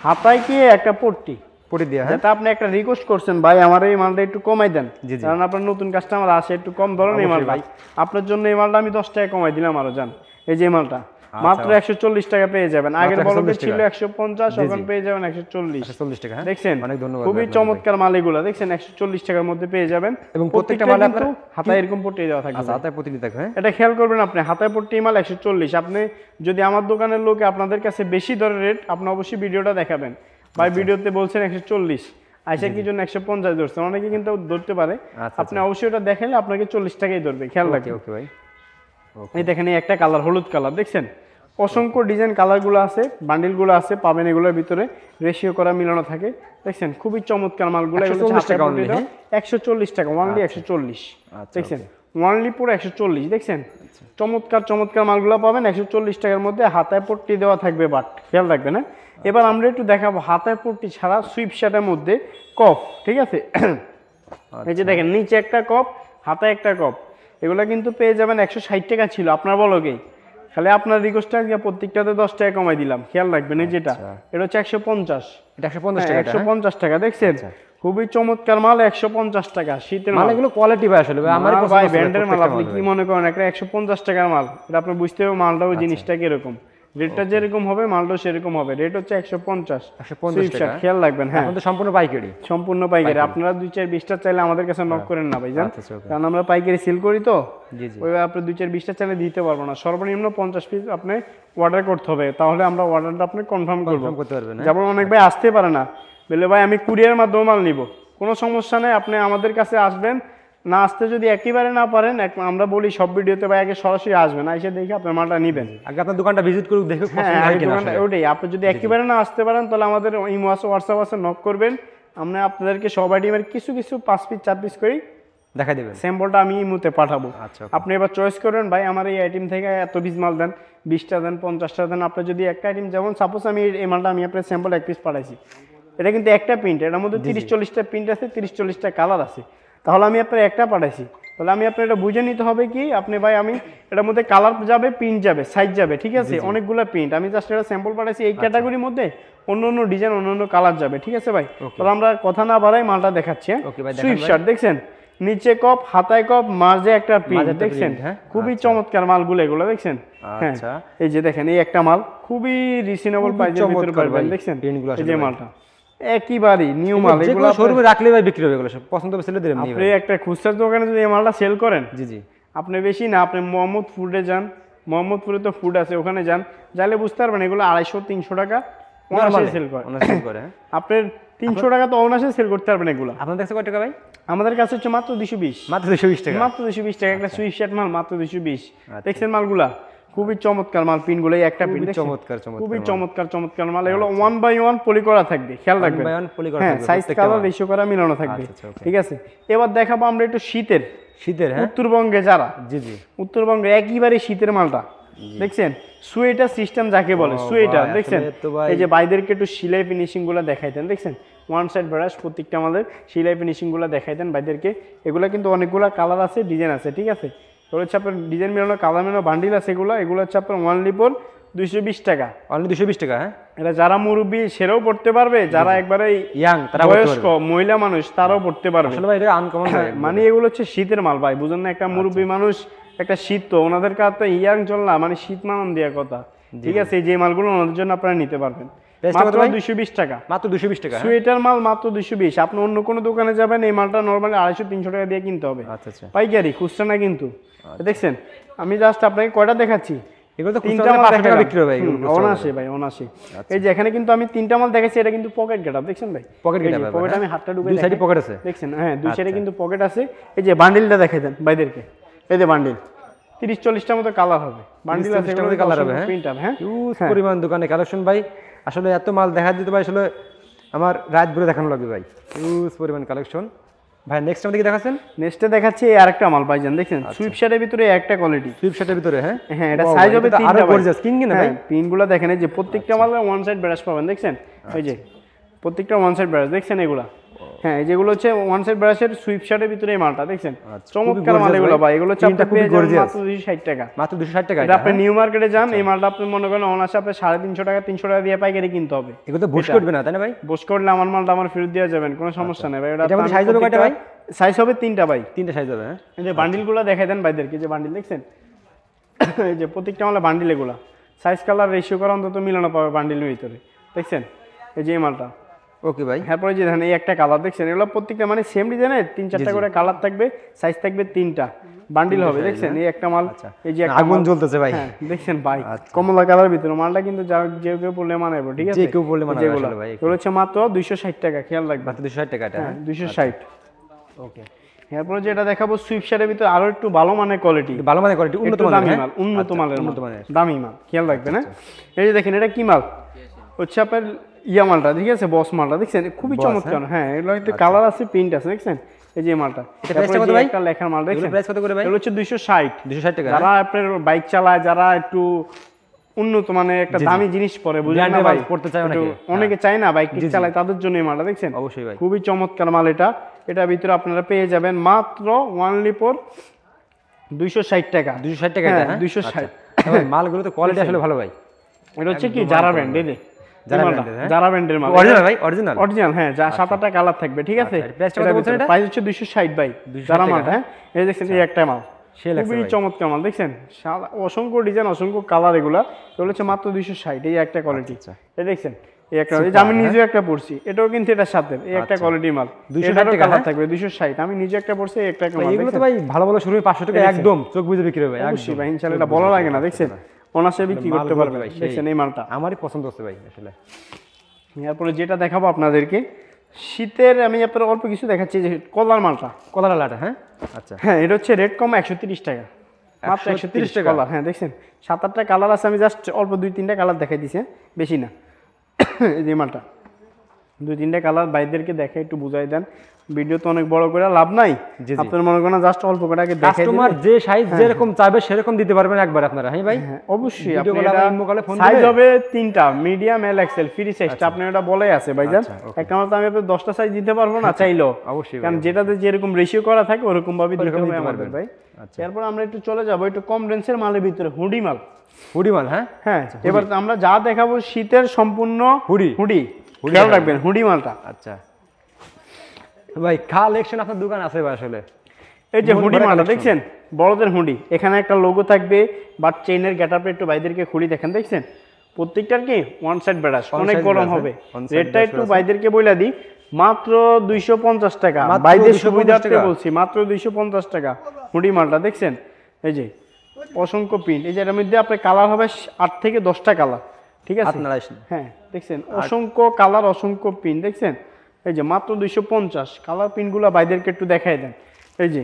হাতায় কি একটা পট্টি? পটি দেওয়া হ্যাঁ। তা আপনি একটা রিকোয়েস্ট করছেন ভাই আমার এই মালটা একটু কমাই দেন। কারণ আপনার নতুন কাস্টমার আসে একটু কম ধরেন এই মাল ভাই। আপনার জন্য এই মালটা আমি দশ টাকা কমাই দিলাম আরও যান। এই যে এই মালটা। মাত্র একশো চল্লিশ টাকা পেয়ে যাবেন। আগের বলতে ছিল টাকা। একশো পঞ্চাশ জি, জি। এখন পেয়ে যাবেন একশো চল্লিশ। 140 টাকা হ্যাঁ? দেখছেন? অনেক ধন্যবাদ খুবই চমৎকার মাল এগুলো দেখছেন? একশো চল্লিশ টাকার মধ্যে পেয়ে যাবেন। এবং প্রত্যেকটা মালে আপনার হাতায় এরকম পট্টি দেওয়া থাকবে। আচ্ছা হাতে প্রতিটি দেখো হ্যাঁ। এটা খেয়াল করবেন আপনি হাতায় পট্টি মাল একশো চল্লিশ। আপনি যদি আমার দোকানের লোকে আপনাদের কাছে বেশি দরের রেট আপনি অবশ্যই ভিডিওটা দেখাবেন। ভাই আচ্ছা। ভিডিওতে বলছেন একশো চল্লিশ। আইসা কি জন্য একশো পঞ্চাশ ধরছেন? অনেকে কিন্তু ধরতে পারে। আচ্ছা, আপনি অবশ্যই ওটা দেখেন আপনাকে চল্লিশ টাকাই ধরবে। খেয়াল রাখবেন। ওকে ভাই। এই দেখেন এই একটা কালার হলুদ কালার দেখছেন? অসংখ্য ডিজাইন কালারগুলো আছে বান্ডিলগুলো আছে পাবেন এগুলোর ভিতরে। রেশিও করা মিলানো থাকে। দেখছেন খুবই চমৎকার মালগুলো। 140 টাকা হ্যাঁ? একশো চল্লিশ টাকা ওয়ানলি একশো চল্লিশ। আচ্ছা, দেখছেন? ওয়ানলি পুরো একশো চল্লিশ দেখছেন? চমৎকার চমৎকার মালগুলো পাবেন। একশো চল্লিশ টাকার মধ্যে হাতায় পট্টি দেওয়া থাকবে বাট খেয়াল রাখবেন হ্যাঁ? এবার আমরা একটু দেখাবো। হাতায় পট্টি ছাড়া সুইপ শার্টের মধ্যে কফ ঠিক আছে? এই যে দেখেন নিচে একটা কপ হাতায় একটা কপ এগুলো কিন্তু পেয়ে যাবেন একশো ষাট টাকা ছিল আপনার বলকেই খালি আপনার রিকোয়েস্ট আজকে প্রত্যেকটাতে দশ টাকা কমাই দিলাম। খেয়াল রাখবেন এই যেটা। এটা হচ্ছে একশো পঞ্চাশ। এটা 150 টাকা একশো পঞ্চাশ টাকা দেখছেন? খুবই চমৎকার মাল একশো পঞ্চাশ টাকা শীতের মাল। এগুলো কোয়ালিটি ভাই আসলে আমার ভাই ব্র্যান্ডের মাল আপনি কি মনে করেন একটা একশো পঞ্চাশ টাকার মাল? এটা আপনি বুঝতে হবে মালটাও আচ্ছা। জিনিসটা কীরকম। রেটটা যেরকম হবে মালটাও সেরকম হবে। রেট হচ্ছে একশো পঞ্চাশ। 150 টাকা। খেয়াল রাখবেন হ্যাঁ। সম্পূর্ণ পাইকারি। সম্পূর্ণ পাইকারি। আপনারা দুই চার বিশটা চাইলে আমাদের কাছে নক করেন না ভাই জান আচ্ছা, আচ্ছা. কারণ আমরা পাইকারি সেল করি তো। ওইভাবে আপনি দুই চার বিশটা চাইলে দিতে পারব না। সর্বনিম্ন পঞ্চাশ পিস আপনি অর্ডার করতে হবে। তাহলে আমরা অর্ডারটা আপনি কনফার্ম করব। করতে পারবেন হ্যাঁ? যেমন অনেক ভাই আসতে পারে না। বলে ভাই আমি কুরিয়ার মাধ্যমে মাল নিব। কোনো সমস্যা নেই আপনি আমাদের কাছে আসবেন। না আসতে যদি একেবারে না পারেন আমরা বলি সব ভিডিওতে ভাই আগে সরাসরি আসবেন এসে দেখে আপনার মালটা নিবেন। আগে আপনার দোকানটা ভিজিট করুক দেখে হ্যাঁ। ওটাই আপনি যদি একেবারে না আসতে পারেন তাহলে আমাদের ইমো আছে হোয়াটসঅ্যাপ আছে নক করবেন। আমরা আপনাদেরকে সব আইটেমের কিছু কিছু পাঁচ পিস চার পিস করি দেখাই দেবেন। স্যাম্পলটা আমি ইমোতে পাঠাবো। আচ্ছা, আপনি এবার চয়েস করবেন ভাই আমার এই আইটেম থেকে এত পিস মাল দেন বিশটা দেন পঞ্চাশটা দেন আপনার যদি একটা আইটেম যেমন সাপোজ আমি এই- এই মালটা আমি আপনার স্যাম্পল এক পিস পাঠাইছি এটা কিন্তু একটা প্রিন্ট এটার মধ্যে তিরিশ চল্লিশটা প্রিন্ট আছে তিরিশ চল্লিশটা কালার আছে। তাহলে আমি আপনার একটা পাঠাইছি। তাহলে আমি আপনার এটা বুঝে নিতে হবে কি আপনি ভাই আমি এটার মধ্যে কালার যাবে প্রিন্ট যাবে সাইজ যাবে ঠিক আছে? অনেকগুলো প্রিন্ট আমি জাস্ট এটা স্যাম্পল পাঠাইছি আচ্ছা। এই ক্যাটাগরির মধ্যে অন্য অন্য ডিজাইন অন্য অন্য কালার যাবে ঠিক আছে ভাই? তাহলে আমরা কথা না বাড়াই মালটা দেখাচ্ছি হ্যাঁ? ভাই, সুইফট শার্ট দেখছেন? নিচে কপ হাতায় কপ মাঝে একটা প্রিন্ট দেখছেন? হ্যাঁ? খুবই চমৎকার মালগুলো এগুলো দেখছেন? হ্যাঁ। আচ্ছা। এই যে দেখেন এই একটা মাল খুবই রিজনেবল প্রাইসের ভিতরে পাবেন দেখছেন? এই যে মালটা। নিউ মাল এগুলো শোরুমে রাখলে ভাই বিক্রি হবে এগুলো সব। পছন্দ হবে সেলে দেবেন আপনি একটা খুচরা দোকানে যদি এই মালটা সেল করেন জি জি। আপনি বেশি না আপনি মোহাম্মদ ফুডে যান মোহাম্মদপুরে তো ফুড আছে ওখানে যান যাইলে বুঝতে পারবেন এগুলো আড়াইশো তিনশো টাকা সেল করে। হ্যাঁ? আপনার তিনশো টাকা তো অনার্সে সেল করতে পারবেন এগুলো। আপনার কাছে কয় টাকা ভাই? আমাদের কাছে হচ্ছে মাত্র দুশো বিশ। মাত্র দুশো বিশ টাকা। মাত্র দুশো বিশ টাকা একটা সুইফট শার্ট মাল মাত্র দুশো বিশ। আচ্ছা। দেখছেন মালগুলা? খুবই চমৎকার মাল পিনগুলো একটা পিন চমৎকার, চমৎকার খুবই আচ্ছা। চমৎকার চমৎকার মাল। এগুলো ওয়ান বাই ওয়ান পলি করা থাকবে খেয়াল রাখবেন। by one poly করা হ্যাঁ সাইজ কালার রেশিও করা মিলানো থাকবে আচ্ছা, আচ্ছা, okay. ঠিক আছে? এবার দেখাবো আমরা একটু শীতের। শীতের হ্যাঁ? উত্তরবঙ্গে যারা জি জি। উত্তরবঙ্গে একইবারে শীতের মালটা দেখছেন? সোয়েটার সিস্টেম যাকে বলে সোয়েটার দেখছেন? এই যে বাইদেরকে একটু সিলাই ফিনিশিংগুলো দেখাইতেন দেখছেন? ওয়ান সাইড ব্রাশ প্রত্যেকটা আমাদের সিলাই ফিনিশিংগুলো দেখাইতেন বাইদেরকে। এগুলো কিন্তু অনেকগুলো কালার আছে ডিজাইন আছে ঠিক আছে? হচ্ছে আপনার ডিজাইন মেলানো কালার মেলানো বান্ডিল আছে এগুলো এগুলো হচ্ছে আপনার ওয়ান লিপর দুইশো বিশ টাকা। অনলি দুশো বিশ টাকা হ্যাঁ? এটা যারা মুরব্বী সেরাও পড়তে পারবে যারা একবারে ইয়াং তারা বয়স্ক মহিলা মানুষ তারাও পড়তে পারবে। আসলে ভাই এটা আনকমন মানে এগুলো হচ্ছে শীতের মাল ভাই বুঝেন না একটা মুরব্বী আচ্ছা। মানুষ একটা শীত তো ওনাদের কাছে ইয়াং চল না মানে শীত মানান দেওয়ার কথা। ঠিক আছে যে মালগুলো ওনাদের জন্য আপনারা নিতে পারবেন। মাত্র টাকা। মাত্র টাকা হ্যাঁ? মাল মাত্র দুইশো বিশ। আপনি অন্য কোনো দোকানে যাবেন এই মালটা নর্মালি আড়াইশো তিনশো টাকা দিয়ে কিনতে হবে। আচ্ছা আচ্ছা। পাইকারি খুচরা না কিন্তু। দেখছেন? আমি জাস্ট আপনাকে কয়টা দেখাচ্ছি? এগুলো তো তিনটা তিনটা মাল টাকা বিক্রি হবে ভাই ভাই অনায়াসে। এই যে এখানে কিন্তু আমি তিনটা মাল দেখাচ্ছি এটা কিন্তু পকেট দেখছেন ভাই? পকেট হ্যাঁ? আমি হাতটা ঢুকে দুই সাইডে পকেট আছে। দেখছেন? হ্যাঁ দুই সাইডে কিন্তু পকেট আছে। এই যে বান্ডিলটা দেখাই দেন ভাইদেরকে। এই যে বান্ডিল তিরিশ চল্লিশটার মতো কালার হবে। বান্ডিল আছে 30 মতো কালার হবে হ্যাঁ? হ্যাঁ? হিউজ হ্যাঁ। পরিমাণ দোকানে কালেকশন ভাই। আসলে এত মাল দেখা দিতে ভাই আসলে আমার রাত ভরে দেখানো লাগবে ভাই। হিউজ পরিমাণ কালেকশন ভাই নেক্সট আমাদের কি দেখাচ্ছেন? নেক্সটে দেখাচ্ছি আর একটা মাল ভাইজান দেখছেন? সুইপশার্টের ভিতরে একটা কোয়ালিটি সুইপশার্টের ভিতরে হ্যাঁ? হ্যাঁ এটা সাইজ হবে তিনটা আরও গর্জিয়াস কিং কিনা ভাই? পিনগুলো দেখেন এই যে প্রত্যেকটা মাল ওয়ান সাইড ব্রাশ পাবেন দেখছেন? ওই যে প্রত্যেকটা ওয়ান সাইড ব্রাশ দেখছেন এগুলা? হ্যাঁ যেগুলো হচ্ছে ওয়ান সাইড ব্রাশের সুইপ শার্টের ভিতরে এই মালটা দেখছেন? আচ্ছা, চমৎকার মাল এগুলো ভাই। এগুলো হচ্ছে পেয়ে যাবেন মাত্র দুশো ষাট টাকা। মাত্র দুশো ষাট টাকা এটা এটা আপনি হ্যাঁ? নিউ মার্কেটে যান এই মালটা আপনি মনে করেন অনাসে আপনি সাড়ে তিনশো টাকা তিনশো টাকা দিয়ে পাইকারি কিনতে হবে। এগুলো তো বুশ করবে না তাই না ভাই? করলে আমার মালটা আমার ফেরত দেওয়া যাবেন কোনো সমস্যা নেই ভাই। মধ্যে size হবে কয়টা ভাই? সাইজ হবে তিনটা ভাই। তিনটা সাইজ হবে হ্যাঁ? এই যে বান্ডিলগুলো দেখাই দেন ভাইদেরকে যে বান্ডিল দেখছেন? এই যে প্রত্যেকটা মালে বান্ডিল এগুলা সাইজ কালার রেশিও করা অন্তত মিলানো পাবে বান্ডিলের ভিতরে দেখছেন? এই যে মালটা। ওকে ভাই এরপরে যে দেখেন এই একটা কালার দেখছেন এগুলো প্রত্যেকটা মানে সেম ডিজাইনের তিন চারটা করে কালার থাকবে সাইজ থাকবে তিনটা। বান্ডিল হবে দেখছেন? এই একটা মাল আচ্ছা। এই যে আগুন জ্বলতেছে ভাই। হ্যাঁ দেখছেন ভাই। আচ্ছা। কমলা কালার ভিতরে মালটা কিন্তু যা যে কেউ পড়লে মানাবো ঠিক আছে? যে কেউ পরলে মানাবে আসলে ভাই। এগুলো হচ্ছে মাত্র দুইশো ষাট টাকা খেয়াল রাখবেন। মাত্র দুশো ষাট টাকা এটা হ্যাঁ হ্যাঁ? দুইশো ষাট। ওকে এরপরে যেটা দেখাবো সুইপশারের ভিতরে আরও একটু ভালো মানের কোয়ালিটি ভালো মানের কোয়ালিটি উন্নত মানের দামি হ্যাঁ? মাল উন্নত আচ্ছা, মালের উন্নত মানের। দামি মাল খেয়াল রাখবেন হ্যাঁ? এই যে দেখেন এটা কি মাল? হচ্ছে আপনার ইয়া মালটা ঠিক আছে বস মালটা দেখছেন? খুবই চমৎকার হ্যাঁ? এগুলো একটু কালার আছে প্রিন্ট আছে দেখছেন? এই যে মালটা। এটা কত ভাই? একটা লেখার মাল দেখছেন? প্রাইস কত করে ভাই? এগুলো হচ্ছে দুইশো ষাট। দুশো ষাট টাকা। যারা আপনার বাইক চালায় যারা একটু উন্নত মানে একটা দামি জিনিস পরে বুঝলেন না ভাই? পড়তে চায় একটু অনেকে। হ্যাঁ। অনেকে চায় না বাইক চালায় তাদের জন্য এই মালটা দেখছেন? অবশ্যই ভাই। খুবই চমৎকার মাল এটা। এটার ভিতরে আপনারা পেয়ে যাবেন মাত্র ওয়ানলি ফর দুইশো ষাট টাকা। দুশো ষাট টাকা হ্যাঁ, এটা হ্যাঁ 260 আচ্ছা। মালগুলো তো কোয়ালিটি আসলে ভালো ভাই। এটা হচ্ছে কি? জারা ব্র্যান্ড এই এই মালটা, brand এর, হ্যাঁ? জারা ব্র্যান্ডের মাল। অরিজিনাল ভাই অরিজিনাল অরিজিনাল হ্যাঁ যা সাত আটটা কালার থাকবে ঠিক আছে? আচ্ছা, price টা কত বলছেন এটা? প্রাইস হচ্ছে দুইশো ষাট বাই 260 জারা হ্যাঁ? এই দেখছেন এই একটা মাল। খুবই চমৎকার মাল দেখছেন? অসংখ্য ডিজাইন অসংখ্য কালার এগুলা। এগুলো হচ্ছে মাত্র দুইশো ষাট এই একটা কোয়ালিটি আচ্ছা। এই দেখছেন? এই একটা এই যে আমি নিজেও একটা পড়ছি এটাও কিন্তু এটার সাথে এই একটা কোয়ালিটি মাল। 260 টাকা, কালার হ্যাঁ? থাকবে দুইশো ষাট আমি নিজে একটা পড়ছি একটা ভাই, এগুলো তো ভাই ভালো ভালো শুরু পাঁচশো টাকা একদম চোখ বুঝে বিক্রি হবে ভাই অবশ্যই ভাই ইনশাল্লাহ এটা বলা লাগে না দেখছেন? অনাসে বিক্রি করতে দেখছেন এই মালটা। আমারই পছন্দ হচ্ছে ভাই আসলে। এরপরে যেটা দেখাবো আপনাদেরকে শীতের আমি আপনার অল্প কিছু দেখাচ্ছি যে কলার মালটা। কলার লাটা হ্যাঁ? আচ্ছা। হ্যাঁ এটা হচ্ছে রেড কম একশো তিরিশ টাকা। মাত্র একশো তিরিশ টাকা? কালার। হ্যাঁ দেখছেন? সাত আটটা কালার আছে আমি জাস্ট অল্প দুই তিনটা কালার দেখাই দিছে বেশি না। এই যে মালটা। দুই তিনটা কালার বাইদেরকে দেখে একটু বুঝাই দেন। ভিডিও তো অনেক বড় করে লাভ নাই। আপনার মনে করেন জাস্ট অল্প করে আগে দেখাই কাস্টমার যে সাইজ যেরকম চাইবে সেরকম দিতে পারবেন একবার আপনারা হ্যাঁ ভাই? হ্যাঁ, অবশ্যই। সাইজ হবে তিনটা মিডিয়াম এল এক্সেল ফ্রি সাইজটা আপনি এটা বলে আছে ভাইজান। আচ্ছা. একটা মাত্র আমি আপনার দশটা সাইজ দিতে পারব না চাইলেও। অবশ্যই কারণ যেটাতে যেরকম রেশিও করা থাকে ওরকম ভাবে দিতে হবে আমাদের পারবেন। ভাই। আচ্ছা। এরপর আমরা একটু চলে যাব একটু কম রেঞ্জের মালের ভিতরে হুডি মাল। হুডি মাল হ্যাঁ? হ্যাঁ এবার আমরা যা দেখাবো শীতের সম্পূর্ণ হুডি। হুডি। হুডি খেয়াল রাখবেন হুডি মালটা। আচ্ছা। ভাই কালেকশন আপনার দোকান আছে ভাই আসলে? এই যে হুডি মালটা দেখছেন? বড়দের হুডি এখানে একটা লোগো থাকবে বাট চেইনের গেটআপে একটু বাইদেরকে খুলি দেখেন দেখছেন? প্রত্যেকটার কি? ওয়ান সাইড ব্রাশ অনেক গরম হবে। রেটটা একটু আছে। বাইদেরকে বইলা দিই মাত্র দুইশো পঞ্চাশ টাকা। 250 সুবিধার্থে বলছি মাত্র দুইশো পঞ্চাশ টাকা হুডি মালটা দেখছেন? এই যে অসংখ্য প্রিন্ট এই যে এর মধ্যে আপনার কালার হবে আট থেকে দশটা কালার ঠিক আছে? হ্যাঁ দেখছেন? অসংখ্য কালার অসংখ্য পিন দেখছেন? এই যে মাত্র দুইশো পঞ্চাশ। কালার পিনগুলো ভাইদেরকে একটু দেখাই দেন। এই যে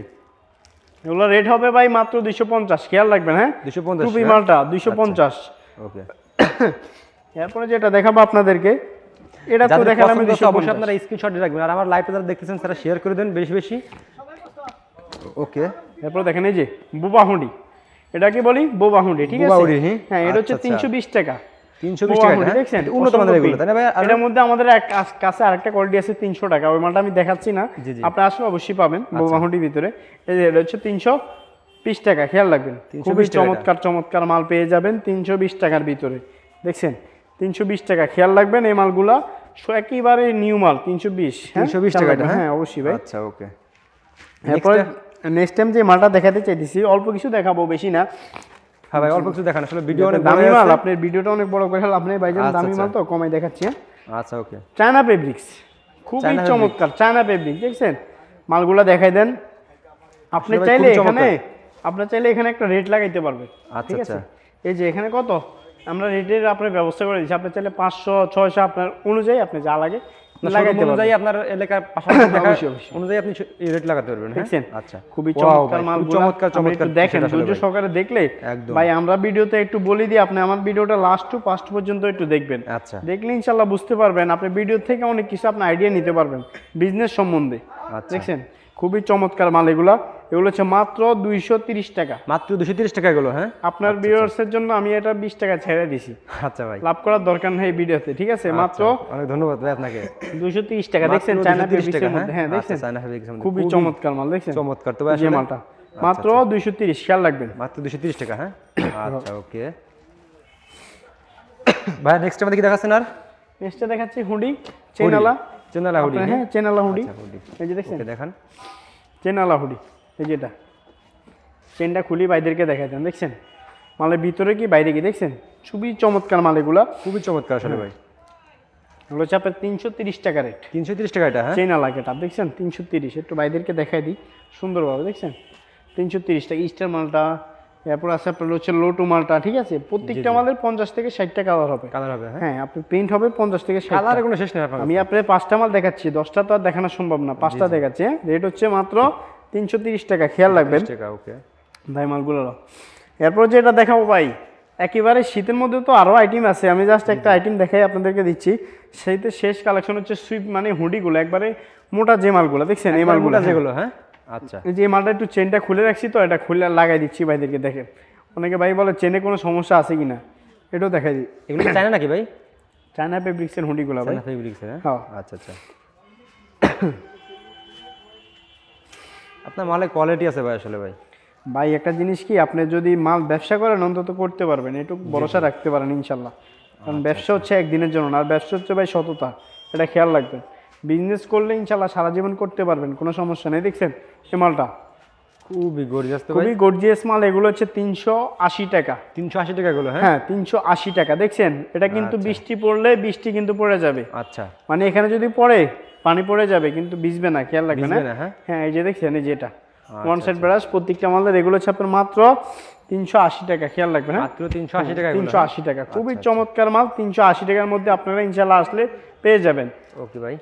এগুলো রেট হবে ভাই মাত্র দুইশো পঞ্চাশ। খেয়াল রাখবেন হ্যাঁ? 250 টুপি হ্যাঁ? মালটা দুইশো পঞ্চাশ। ওকে। এরপরে যেটা দেখাবো আপনাদেরকে এটা তো দেখালাম দুইশো অবশ্যই আপনারা স্ক্রিনশট রাখবেন। আর আমার লাইভে যারা দেখতেছেন তারা শেয়ার করে দেন বেশি বেশি। ওকে। এরপরে দেখেন এই যে বুবা হুঁডি। এটা কি বলি? বোবা হুঁডি ঠিক আছে? হ্যাঁ? হ্যাঁ এটা হচ্ছে আচ্ছা, তিনশো বিশ টাকা। তিনশো বিশ টাকা হ্যাঁ? দেখছেন? উন্নত মানের এগুলো তাই না ভাই? এটার মধ্যে আমাদের এক কাছে আরেকটা কোয়ালিটি আছে তিনশো টাকা ওই মালটা আমি দেখাচ্ছি না। জি, জি। আপনি আসলে অবশ্যই পাবেন বোমাহুটির ভিতরে। এই যে এটা হচ্ছে তিনশো বিশ টাকা খেয়াল রাখবেন। খুবই চমৎকার চমৎকার মাল পেয়ে যাবেন তিনশো বিশ টাকার ভিতরে। দেখছেন? তিনশো বিশ টাকা খেয়াল রাখবেন এই মালগুলা একেবারে নিউ মাল তিনশো বিশ তিনশো বিশ টাকা হ্যাঁ? অবশ্যই ভাই। আচ্ছা ওকে। এরপরে নেক্সট টাইম যে মালটা দেখাতে চাইতেছি অল্প কিছু দেখাবো বেশি না। হ্যাঁ ভাই অল্প কিছু দেখান আসলে ভিডিও অনেক দামি মাল আপনার ভিডিওটা অনেক বড় করে আপনি ভাইজান আচ্ছা, দামি মাল আচ্ছা। তো কমাই দেখাচ্ছি হ্যাঁ? আচ্ছা ওকে। চায়না ফেব্রিক্স খুবই চমৎকার চায়না ফেব্রিক দেখছেন? মালগুলা দেখাই দেন। আপনি চাইলে এখানে আপনি চাইলে এখানে একটা রেট লাগাইতে পারবেন আচ্ছা, ঠিক আছে। এই যে এখানে কত? আমরা রেটের আপনার ব্যবস্থা করে দিচ্ছি। আপনি চাইলে পাঁচশো ছয়শো আপনার অনুযায়ী আপনি যা লাগে লাগাইতে পারবেন। অনুযায়ী আপনার এলাকার পাশাপাশি দেখা অবশ্যই, অবশ্যই। অনুযায়ী আপনি রেট লাগাতে পারবেন? দেখছেন আচ্ছা। খুবই চমৎকার মাল চমৎকার চমৎকার দেখেন ধৈর্য সহকারে দেখলে ভাই আমরা ভিডিওতে একটু বলে দিই আপনি আমার ভিডিওটা লাস্ট টু ফার্স্ট পর্যন্ত একটু দেখবেন। আচ্ছা। দেখলে বুঝতে পারবেন আপনি ভিডিও থেকে অনেক কিছু আপনি আইডিয়া নিতে পারবেন বিজনেস সম্বন্ধে। আচ্ছা। দেখছেন? খুবই চমৎকার মাল এগুলা। এগুলো হচ্ছে মাত্র দুইশো তিরিশ টাকা। মাত্র দুশো তিরিশ টাকা এগুলো হ্যাঁ? আপনার ভিউয়ার্সের জন্য আমি এটা বিশ টাকা ছেড়ে দিছি। আচ্ছা ভাই। লাভ করার দরকার নেই ভিডিওতে ঠিক আছে? মাত্র আচ্ছা, অনেক ধন্যবাদ ভাই আপনাকে। দুইশো তিরিশ টাকা দেখছেন চায়না 230 ফেব্রিক্সের টাকা, মধ্যে হ্যাঁ? আচ্ছা, দেখছেন? মধ্যে। খুবই চমৎকার মাল দেখছেন? চমৎকার। তো ভাই মালটা। মাত্র দুইশো তিরিশ খেয়াল রাখবেন। মাত্র দুশো তিরিশ টাকা হ্যাঁ? আচ্ছা ওকে। ভাই নেক্সট আমাদের কি দেখাচ্ছেন আর? নেক্সটটা দেখাচ্ছি হুডি চেনালা। চেনালা হুডি হ্যাঁ? চেনালা হুডি। আচ্ছা, হুডি। এই যে দেখছেন? দেখান। চেনালা হুডি। এই যেটা চেনটা খুলি বাইদেরকে দেখাতেন দেখছেন? মালের ভিতরে কি বাইরে কি দেখছেন? খুবই চমৎকার মাল এগুলা। খুবই চমৎকার আসলে ভাই। এগুলো হচ্ছে আপনার তিনশো তিরিশ টাকা রেট তিনশো তিরিশ টাকা এটা হ্যাঁ? চেনালা গেটা দেখছেন? তিনশো তিরিশ একটু বাইদেরকে দেখাই দিই। সুন্দরভাবে দেখছেন? তিনশো তিরিশ টাকা স্টার মালটা। এরপর আছে আপনার হচ্ছে লোটু মালটা ঠিক আছে? প্রত্যেকটা মালের পঞ্চাশ থেকে ষাটটা কালার হবে। কালার হবে হ্যাঁ? হ্যাঁ আপনি প্রিন্ট হবে পঞ্চাশ থেকে ষাট কালারের কোনো শেষ নেই আমি আপনার পাঁচটা মাল দেখাচ্ছি দশটা তো আর দেখানো সম্ভব না। পাঁচটা দেখাচ্ছি রেট হচ্ছে মাত্র তিনশো তিরিশ টাকা খেয়াল রাখবেন। টাকা ওকে ভাই মালগুলো এরপর যেটা দেখাবো ভাই একেবারে শীতের মধ্যে তো আরও আইটেম আছে। আমি জাস্ট একটা আইটেম দেখাই আপনাদেরকে দিচ্ছি। সেইতে শেষ কালেকশন হচ্ছে সুইপ মানে হুডিগুলো একবারে মোটা যে মালগুলো দেখছেন? এই মালগুলো হ্যাঁ। যেগুলো হ্যাঁ? আচ্ছা। এই যে মালটা একটু চেনটা খুলে রাখছি তো এটা খুলে লাগাই দিচ্ছি ভাইদেরকে দেখেন। অনেকে ভাই বলে চেনে কোনো সমস্যা আছে কিনা? এটাও দেখাই দিই। এগুলো চায় না নাকি ভাই? চায়না পেব্রিক্সের হুডিগুলো ভাই। চায়না ফেব্রিক্স হ্যাঁ? হ্যাঁ। আচ্ছা আচ্ছা। আপনার মালের কোয়ালিটি আছে ভাই আসলে ভাই। ভাই একটা জিনিস কি আপনি যদি মাল ব্যবসা করেন অন্তত করতে পারবেন একটু ভরসা রাখতে পারেন ইনশাল্লাহ। কারণ ব্যবসা হচ্ছে একদিনের জন্য না আর ব্যবসা হচ্ছে ভাই সততা এটা খেয়াল রাখবেন। বিজনেস করলে ইনশাল্লাহ সারা জীবন করতে পারবেন কোনো সমস্যা নেই। দেখছেন এই মালটা? খুবই গর্জিয়াস খুবই গর্জিয়াস মাল এগুলো হচ্ছে তিনশো আশি টাকা। তিনশো আশি টাকা গুলো হ্যাঁ? হ্যাঁ তিনশো আশি টাকা। দেখছেন এটা কিন্তু বৃষ্টি পড়লে বৃষ্টি কিন্তু পড়ে যাবে। আচ্ছা। মানে এখানে যদি পড়ে পানি পড়ে যাবে কিন্তু ভিজবে না খেয়াল রাখবেন হ্যাঁ? না, হ্যাঁ? হ্যাঁ এই যে দেখছেন এই যেটা ওয়ান সাইড ব্রাশ প্রত্যেকটা মালের এগুলো হচ্ছে আপনার মাত্র তিনশো আশি টাকা খেয়াল রাখবেন হ্যাঁ? মাত্র তিনশো আশি টাকা তিনশো আশি টাকা খুবই চমৎকার মাল তিনশো আশি টাকার মধ্যে আপনারা ইনশাল্লাহ আসলে পেয়ে যাবেন। ওকে ভাই।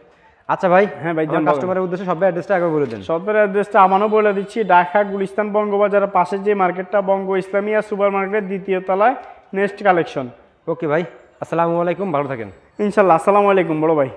আচ্ছা ভাই হ্যাঁ ভাই, যেমন কাস্টমারের উদ্দেশ্যে সবাই অ্যাড্রেসটা আগে বলে দেন। সবের অ্যাড্রেসটা আমারও বলে দিচ্ছি ঢাকা গুলিস্তান বঙ্গবাজারের পাশে যে মার্কেটটা বঙ্গ ইসলামিয়া সুপার মার্কেট দ্বিতীয় তলায় নেক্সট কালেকশন ওকে ভাই আসসালামু আলাইকুম ভালো থাকেন। ইনশাল্লাহ আসসালামু আলাইকুম বড় ভাই।